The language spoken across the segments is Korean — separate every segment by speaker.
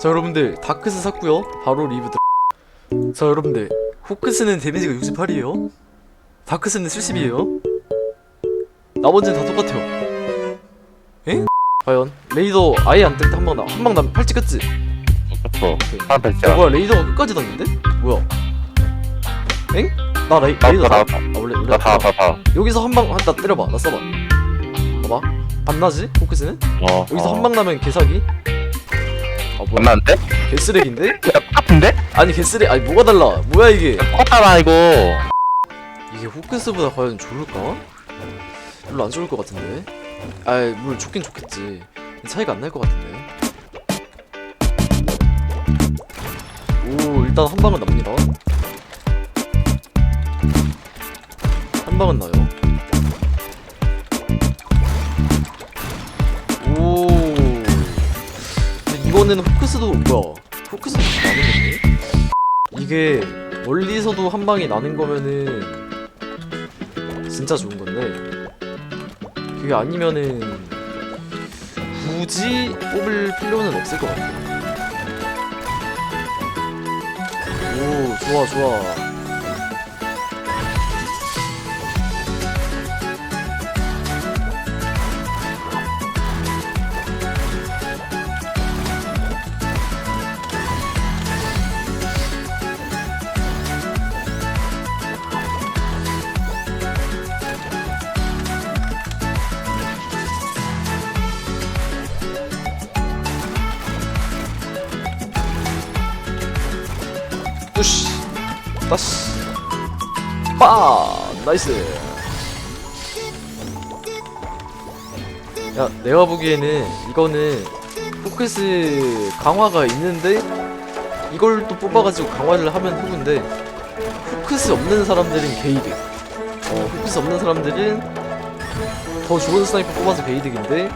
Speaker 1: 자 여러분들 다크스 샀고요 바로 리뷰 들... 자 여러분들 호크스는 데미지가 68이에요 다크스는 70이에요 나머지는 다 똑같아요 에? 과연 레이더 아예 안 뜰 때 한방 나 한방 나면 팔찌 끝지?
Speaker 2: 그렇죠. 하나
Speaker 1: 야,
Speaker 2: 뺐죠.
Speaker 1: 뭐야 레이더가 끝까지 닿는데? 뭐야 엥? 나 레이, 레이더 나? 아 원래 원래
Speaker 2: 나다 다 다.
Speaker 1: 여기서 한방 한다 때려봐 나 써봐 봐봐 안 나지? 호크스는?
Speaker 2: 어.
Speaker 1: 여기서 한방 나면 개사기? 아 뭐야
Speaker 2: 만났는데?
Speaker 1: 개쓰레기인데?
Speaker 2: 야, 똑같은데?
Speaker 1: 아니 개쓰레 아니 뭐가 달라 뭐야 이게
Speaker 2: 똑같잖아 이거.
Speaker 1: 이게 호크스보다 과연 좋을까? 별로 안 좋을 것 같은데 아이 물 좋긴 좋겠지 차이가 안 날 것 같은데 오 일단 한 방은 납니다 한 방은 나요 이거는 호크스도 뭐야 호크스도 나는 건데 이게 멀리서도 한 방이 나는 거면은 진짜 좋은 건데 그게 아니면은 굳이 뽑을 필요는 없을 것 같아. 오 좋아 좋아. 뚜시. 따시. 빠. 나이스. 야 내가 보기에는 이거는 포커스 강화가 있는데 이걸 또 뽑아가지고 강화를 하면 후인데? 포커스 없는 사람들은 게이득. 어 포커스 없는 사람들은 더 좋은 스나이퍼 뽑아서 게이득인데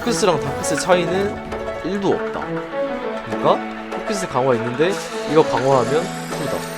Speaker 1: 포커스랑 다크스 차이는 1도 없다. 그러니까 포커스 강화 있는데 이거 강화하면 후다